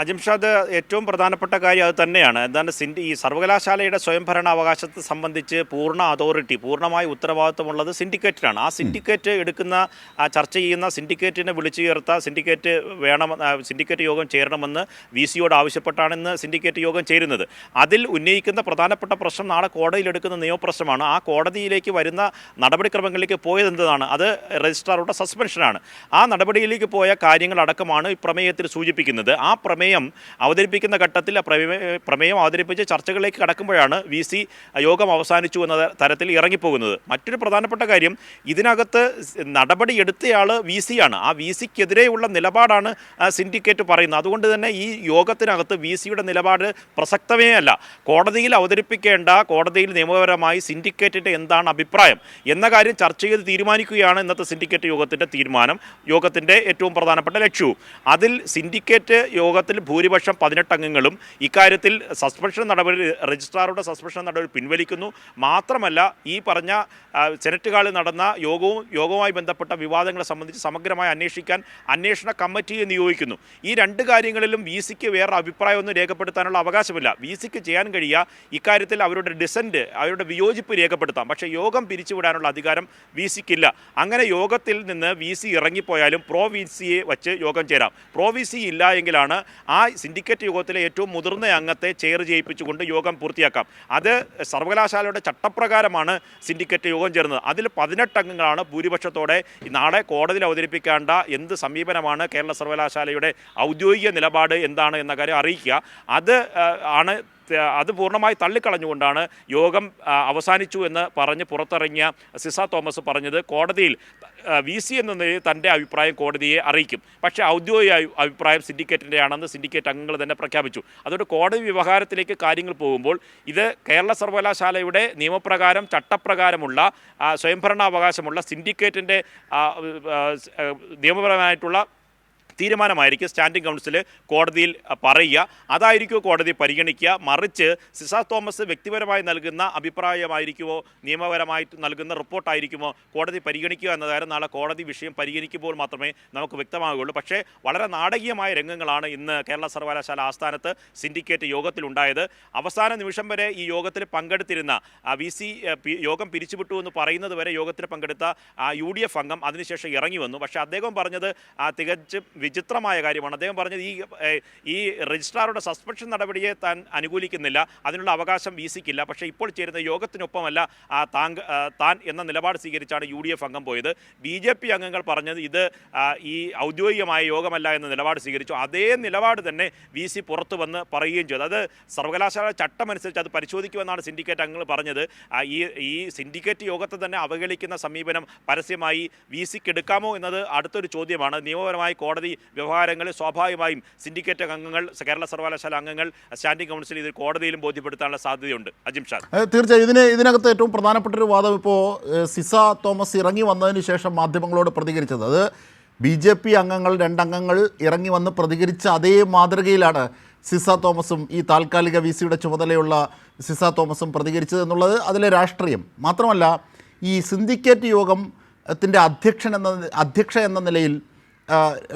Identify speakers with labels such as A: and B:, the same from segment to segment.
A: അജിംഷാദ് ഏറ്റവും പ്രധാനപ്പെട്ട കാര്യം അത് തന്നെയാണ്. എന്താണ് സിൻഡി ഈ സർവകലാശാലയുടെ സ്വയംഭരണ അവകാശത്തെ സംബന്ധിച്ച് പൂർണ അതോറിറ്റി പൂർണമായ ഉത്തരവാദിത്വമുള്ളത് സിൻഡിക്കേറ്റിനാണ് ആ സിൻഡിക്കേറ്റ് എടുക്കുന്ന ചർച്ച ചെയ്യുന്ന സിൻഡിക്കേറ്റിനെ വിളിച്ചു ചേർത്ത സിൻഡിക്കേറ്റ് വേണം സിൻഡിക്കേറ്റ് യോഗം ചേരണമെന്ന് വി സിയോട് ആവശ്യപ്പെട്ടാണെന്ന് സിൻഡിക്കേറ്റ് യോഗം ചേരുന്നത്. അതിൽ ഉന്നയിക്കുന്ന പ്രധാനപ്പെട്ട പ്രശ്നം നാളെ കോടതിയിലെടുക്കുന്ന നിയമപ്രശ്നമാണ്. ആ കോടതിയിലേക്ക് വരുന്ന നടപടിക്രമങ്ങളിലേക്ക് പോയത് എന്താണ്? അത് രജിസ്ട്രാറുടെ സസ്പെൻഷനാണ്. ആ നടപടിയിലേക്ക് പോയ കാര്യങ്ങളടക്കമാണ് ഈ പ്രമേയത്തിൽ സൂചിപ്പിക്കുന്നത്. ആ പ്രമേയം അവതരിപ്പിക്കുന്ന ഘട്ടത്തിൽ പ്രമേയം അവതരിപ്പിച്ച് ചർച്ചകളിലേക്ക് കടക്കുമ്പോഴാണ് വി സി യോഗം അവസാനിച്ചു എന്ന തരത്തിൽ ഇറങ്ങിപ്പോകുന്നത്. മറ്റൊരു പ്രധാനപ്പെട്ട കാര്യം ഇതിനകത്ത് നടപടി എടുത്തയാൾ വി സി ആണ്. ആ വി സിക്കെതിരെയുള്ള നിലപാടാണ് സിൻഡിക്കേറ്റ് പറയുന്നത്. അതുകൊണ്ട് തന്നെ ഈ യോഗത്തിനകത്ത് വി സിയുടെ നിലപാട് പ്രസക്തമേ അല്ല. കോടതിയിൽ അവതരിപ്പിക്കേണ്ട കോടതിയിൽ നിയമപരമായി സിൻഡിക്കേറ്റിന്റെ എന്താണ് അഭിപ്രായം എന്ന കാര്യം ചർച്ച ചെയ്ത് തീരുമാനിക്കുകയാണ് ഇന്നത്തെ സിൻഡിക്കേറ്റ് യോഗത്തിന്റെ തീരുമാനം യോഗത്തിന്റെ ഏറ്റവും പ്രധാനപ്പെട്ട ലക്ഷ്യവും. അതിൽ സിൻഡിക്കേറ്റ് യോഗത്തിൽ ഭൂരിപക്ഷം പതിനെട്ട് അംഗങ്ങളും ഇക്കാര്യത്തിൽ സസ്പെൻഷൻ നടപടി രജിസ്ട്രാറുടെ സസ്പെൻഷൻ നടപടി പിൻവലിക്കുന്നു. മാത്രമല്ല ഈ പറഞ്ഞ സെനറ്റ് ഹാളിൽ നടന്ന യോഗവും യോഗവുമായി ബന്ധപ്പെട്ട വിവാദങ്ങളെ സംബന്ധിച്ച് സമഗ്രമായി അന്വേഷിക്കാൻ അന്വേഷണ കമ്മിറ്റിയെ നിയോഗിക്കുന്നു. ഈ രണ്ട് കാര്യങ്ങളിലും വി സിക്ക് വേറെ അഭിപ്രായമൊന്നും രേഖപ്പെടുത്താനുള്ള അവകാശമില്ല. വി സിക്ക് ചെയ്യാൻ കഴിയുക ഇക്കാര്യത്തിൽ അവരുടെ ഡിസന്റ് അവരുടെ വിയോജിപ്പ് രേഖപ്പെടുത്താം. പക്ഷേ യോഗം പിരിച്ചുവിടാനുള്ള അധികാരം വി സിക്കില്ല അങ്ങനെ യോഗത്തിൽ നിന്ന് വി സി ഇറങ്ങിപ്പോയാലും പ്രോ വി സിയെ വച്ച് യോഗം ചേരാം. പ്രോ വി സി ഇല്ല എങ്കിലാണ് ആ സിൻഡിക്കേറ്റ് യോഗത്തിലെ ഏറ്റവും മുതിർന്ന അംഗത്തെ ചെയർ ചെയ്യിപ്പിച്ചുകൊണ്ട് യോഗം പൂർത്തിയാക്കാം. അത് സർവകലാശാലയുടെ ചട്ടപ്രകാരമാണ് സിൻഡിക്കേറ്റ് യോഗം ചേർന്നത്. അതിൽ പതിനെട്ട് അംഗങ്ങളാണ് ഭൂരിപക്ഷത്തോടെ നാളെ കോടതിയിൽ അവതരിപ്പിക്കേണ്ട എന്ത് സമീപനമാണ് കേരള സർവകലാശാലയുടെ ഔദ്യോഗിക നിലപാട് എന്താണ് എന്ന കാര്യം അറിയിക്കുക. അത് ആണ് അത് പൂർണമായി തള്ളിക്കളഞ്ഞുകൊണ്ടാണ് യോഗം അവസാനിച്ചു എന്ന് പറഞ്ഞ് പുറത്തിറങ്ങിയ സിസ തോമസ് പറഞ്ഞത്. കോടതിയിൽ വി സി എന്ന നിലയിൽ തന്റെ അഭിപ്രായം കോടതിയെ അറിയിക്കും. പക്ഷേ ഔദ്യോഗിക അഭിപ്രായം സിൻഡിക്കേറ്റിന്റെ ആണെന്ന് സിൻഡിക്കേറ്റ് അംഗങ്ങൾ തന്നെ പ്രഖ്യാപിച്ചു. അതുകൊണ്ട് കോടതി വ്യവഹാരത്തിലേക്ക് കാര്യങ്ങൾ പോകുമ്പോൾ ഇത് കേരള സർവകലാശാലയുടെ നിയമപ്രകാരം ചട്ടപ്രകാരമുള്ള സ്വയംഭരണാവകാശമുള്ള സിൻഡിക്കേറ്റിന്റെ നിയമപരമായിട്ടുള്ള തീരുമാനമായിരിക്കും സ്റ്റാൻഡിംഗ് കൗൺസിൽ കോടതിയിൽ പറയുക. അതായിരിക്കുമോ കോടതി പരിഗണിക്കുക? മറിച്ച് സിസ തോമസ് വ്യക്തിപരമായി നൽകുന്ന അഭിപ്രായമായിരിക്കുമോ? നിയമപരമായിട്ട് നൽകുന്ന റിപ്പോർട്ടായിരിക്കുമോ കോടതി പരിഗണിക്കുക എന്നതായിരുന്നു നാളെ കോടതി വിഷയം പരിഗണിക്കുമ്പോൾ മാത്രമേ നമുക്ക് വ്യക്തമാകുകയുള്ളൂ. പക്ഷേ വളരെ നാടകീയമായ രംഗങ്ങളാണ് ഇന്ന് കേരള സർവകലാശാല ആസ്ഥാനത്ത് സിൻഡിക്കേറ്റ് യോഗത്തിലുണ്ടായത്. അവസാന നിമിഷം വരെ ഈ യോഗത്തിൽ പങ്കെടുത്തിരുന്ന വി സി യോഗം പിരിച്ചുവിട്ടു എന്ന് പറയുന്നത് വരെ യോഗത്തിൽ പങ്കെടുത്ത യു ഡി എഫ് അംഗം അതിനുശേഷം ഇറങ്ങി വന്നു. പക്ഷേ അദ്ദേഹം പറഞ്ഞത് തികച്ചും വിചിത്രമായ കാര്യമാണ്. അദ്ദേഹം പറഞ്ഞത് ഈ ഈ രജിസ്ട്രാറുടെ സസ്പെൻഷൻ നടപടിയെ താൻ അനുകൂലിക്കുന്നില്ല. അതിനുള്ള അവകാശം വി സിക്കില്ല പക്ഷേ ഇപ്പോൾ ചേരുന്ന യോഗത്തിനൊപ്പമല്ല താങ്ക താൻ എന്ന നിലപാട് സ്വീകരിച്ചാണ് യു ഡി എഫ് അംഗം പോയത്. ബി ജെ പി അംഗങ്ങൾ പറഞ്ഞത് ഇത് ഈ ഔദ്യോഗികമായ യോഗമല്ല എന്ന നിലപാട് സ്വീകരിച്ചു. അതേ നിലപാട് തന്നെ വി സി പുറത്തു വന്ന് പറയുകയും ചെയ്തു. അത് സർവകലാശാല ചട്ടമനുസരിച്ച് അത് പരിശോധിക്കുമെന്നാണ് സിൻഡിക്കേറ്റ് അംഗങ്ങൾ പറഞ്ഞത്. ഈ ഈ സിൻഡിക്കേറ്റ് യോഗത്തെ തന്നെ അവഹേളിക്കുന്ന സമീപനം പരസ്യമായി വി സിക്ക് എടുക്കാമോ എന്നത് അടുത്തൊരു ചോദ്യമാണ്. നിയമപരമായി കോടതി വ്യവഹാരങ്ങളിൽ സ്വാഭാവികമായും സിൻഡിക്കേറ്റ് അംഗങ്ങൾ കേരള സർവകലാശാല അംഗങ്ങൾ സ്റ്റാൻഡിംഗ് കൗൺസിൽ ഇത് കോടതിയിലും ബോധ്യപ്പെടുത്താനുള്ള സാധ്യതയുണ്ട്. അജിം
B: ഷാ. തീർച്ചയായും. ഇതിന് ഇതിനകത്ത് ഏറ്റവും പ്രധാനപ്പെട്ട ഒരു വാദം ഇപ്പോൾ സിസ തോമസ് ഇറങ്ങി വന്നതിന് ശേഷം മാധ്യമങ്ങളോട് പ്രതികരിച്ചത്. അത് ബി ജെ പി അംഗങ്ങൾ രണ്ടംഗങ്ങൾ ഇറങ്ങി വന്ന് പ്രതികരിച്ച അതേ മാതൃകയിലാണ് സിസ തോമസും ഈ താൽക്കാലിക വി സിയുടെ ചുമതലയുള്ള സിസ തോമസും പ്രതികരിച്ചത് എന്നുള്ളത് അതിലെ രാഷ്ട്രീയം. മാത്രമല്ല ഈ സിൻഡിക്കേറ്റ് യോഗത്തിന്റെ അധ്യക്ഷൻ എന്ന അധ്യക്ഷ എന്ന നിലയിൽ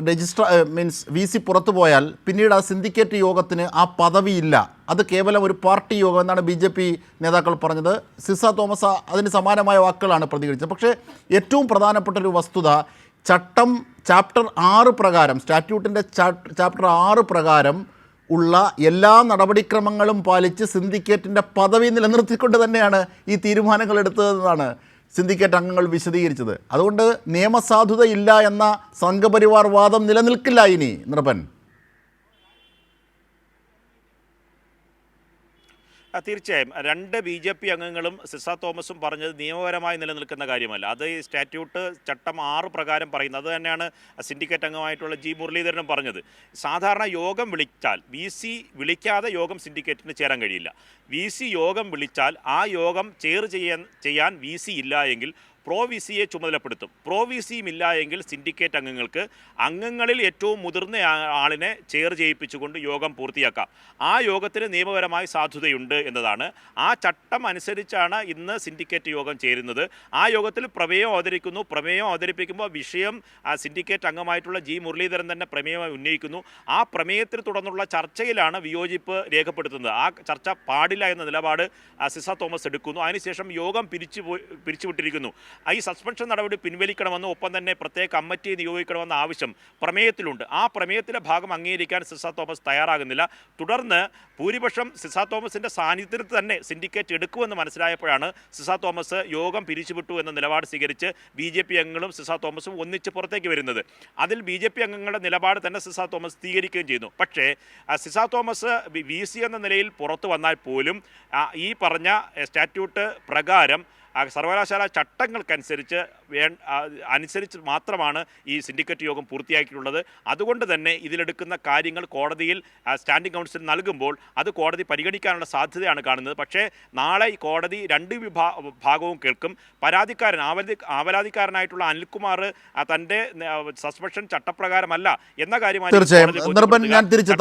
B: രജിസ്ട്ര മീൻസ് വി സി പുറത്തു പോയാൽ പിന്നീട് ആ സിൻഡിക്കേറ്റ് യോഗത്തിന് ആ പദവിയില്ല. അത് കേവലം ഒരു പാർട്ടി യോഗം എന്നാണ് ബി ജെ പി നേതാക്കൾ പറഞ്ഞത്. സിസ തോമസ് അതിന് സമാനമായ വാക്കുകളാണ് പ്രതികരിച്ചത്. പക്ഷേ ഏറ്റവും പ്രധാനപ്പെട്ട ഒരു വസ്തുത ചട്ടം ചാപ്റ്റർ ആറ് പ്രകാരം സ്റ്റാറ്റ്യൂട്ടിന്റെ ചാപ്റ്റർ ആറ് പ്രകാരം ഉള്ള എല്ലാ നടപടിക്രമങ്ങളും പാലിച്ച് സിൻഡിക്കേറ്റിന്റെ പദവി നിലനിർത്തിക്കൊണ്ട് തന്നെയാണ് ഈ തീരുമാനങ്ങൾ എടുത്തതെന്നാണ് സിൻഡിക്കേറ്റ് അംഗങ്ങൾ വിശദീകരിച്ചത്. അതുകൊണ്ട് നിയമസാധുതയില്ല എന്ന സംഘപരിവാർ വാദം നിലനിൽക്കില്ല ഇനി നൃപൻ
A: തീർച്ചയായും. രണ്ട് ബി ജെ പി അംഗങ്ങളും സിസ തോമസും പറഞ്ഞത് നിയമപരമായി നിലനിൽക്കുന്ന കാര്യമല്ല. അത് ഈ സ്റ്റാറ്റ്യൂട്ട് ചട്ടം ആറ് പ്രകാരം പറയുന്നത് അത് തന്നെയാണ് സിൻഡിക്കേറ്റ് അംഗമായിട്ടുള്ള ജി മുരളീധരനും പറഞ്ഞത്. സാധാരണ യോഗം വിളിച്ചാൽ വി സി വിളിക്കാതെ യോഗം സിൻഡിക്കേറ്റിന് ചേരാൻ കഴിയില്ല. വി സി യോഗം വിളിച്ചാൽ ആ യോഗം ചേർ ചെയ്യാൻ ചെയ്യാൻ വി സി ഇല്ല എങ്കിൽ പ്രോ വി സിയെ ചുമതലപ്പെടുത്തും. പ്രോ വി സിയും ഇല്ല എങ്കിൽ സിൻഡിക്കേറ്റ് അംഗങ്ങൾക്ക് അംഗങ്ങളിൽ ഏറ്റവും മുതിർന്ന ആളിനെ ചെയർ ചെയ്യിപ്പിച്ചുകൊണ്ട് യോഗം പൂർത്തിയാക്കാം. ആ യോഗത്തിന് നിയമപരമായി സാധുതയുണ്ട് എന്നതാണ്. ആ ചട്ടം അനുസരിച്ചാണ് ഇന്ന് സിൻഡിക്കേറ്റ് യോഗം ചേരുന്നത്. ആ യോഗത്തിൽ പ്രമേയം അവതരിക്കുന്നു. പ്രമേയം അവതരിപ്പിക്കുമ്പോൾ വിഷയം ആ, സിൻഡിക്കേറ്റ് അംഗമായിട്ടുള്ള ജി മുരളീധരൻ തന്നെ പ്രമേയമായി ഉന്നയിക്കുന്നു. ആ പ്രമേയത്തിൽ തുടർന്നുള്ള ചർച്ചയിലാണ് വിയോജിപ്പ് രേഖപ്പെടുത്തുന്നത്. ആ ചർച്ച പാടില്ല എന്ന നിലപാട് സിസ തോമസ് എടുക്കുന്നു. അതിനുശേഷം യോഗം പിരിച്ചു പിരിച്ചുവിട്ടിരിക്കുന്നു. ഈ സസ്പെൻഷൻ നടപടി പിൻവലിക്കണമെന്നും ഒപ്പം തന്നെ പ്രത്യേക കമ്മിറ്റി നിയോഗിക്കണമെന്ന ആവശ്യം പ്രമേയത്തിലുണ്ട്. ആ പ്രമേയത്തിലെ ഭാഗം അംഗീകരിക്കാൻ സിസ തോമസ് തയ്യാറാകുന്നില്ല. തുടർന്ന് ഭൂരിപക്ഷം സിസ തോമസിന്റെ സാന്നിധ്യത്തിൽ തന്നെ സിൻഡിക്കേറ്റ് എടുക്കുമെന്ന് മനസ്സിലായപ്പോഴാണ് സിസ തോമസ് യോഗം പിരിച്ചുവിട്ടു എന്ന നിലപാട് സ്വീകരിച്ച് ബി ജെ പി അംഗങ്ങളും സിസ തോമസും ഒന്നിച്ച് പുറത്തേക്ക് വരുന്നത്. അതിൽ ബി ജെ പി അംഗങ്ങളുടെ നിലപാട് തന്നെ സിസ തോമസ് സ്വീകരിക്കുകയും ചെയ്യുന്നു. പക്ഷേ സിസ തോമസ് വി സി എന്ന നിലയിൽ പുറത്തു വന്നാൽ പോലും ഈ പറഞ്ഞ സ്റ്റാറ്റ്യൂട്ട് പ്രകാരം സർവകലാശാല ചട്ടങ്ങൾക്കനുസരിച്ച് വേ അനുസരിച്ച് മാത്രമാണ് ഈ സിൻഡിക്കേറ്റ് യോഗം പൂർത്തിയാക്കിയിട്ടുള്ളത്. അതുകൊണ്ട് തന്നെ ഇതിലെടുക്കുന്ന കാര്യങ്ങൾ കോടതിയിൽ സ്റ്റാൻഡിങ് സ്റ്റാൻഡിംഗ് കൗൺസിൽ നൽകുമ്പോൾ അത് കോടതി പരിഗണിക്കാനുള്ള സാധ്യതയാണ് കാണുന്നത്. പക്ഷേ നാളെ ഈ കോടതി രണ്ട് വിഭാ ഭാഗവും കേൾക്കും. പരാതിക്കാരൻ ആവലി ആവലാതിക്കാരനായിട്ടുള്ള അനിൽകുമാർ തന്റെ സസ്പെൻഷൻ ചട്ടപ്രകാരമല്ല എന്ന കാര്യമായി
B: നിർബൻ ഞാൻ തിരിച്ചു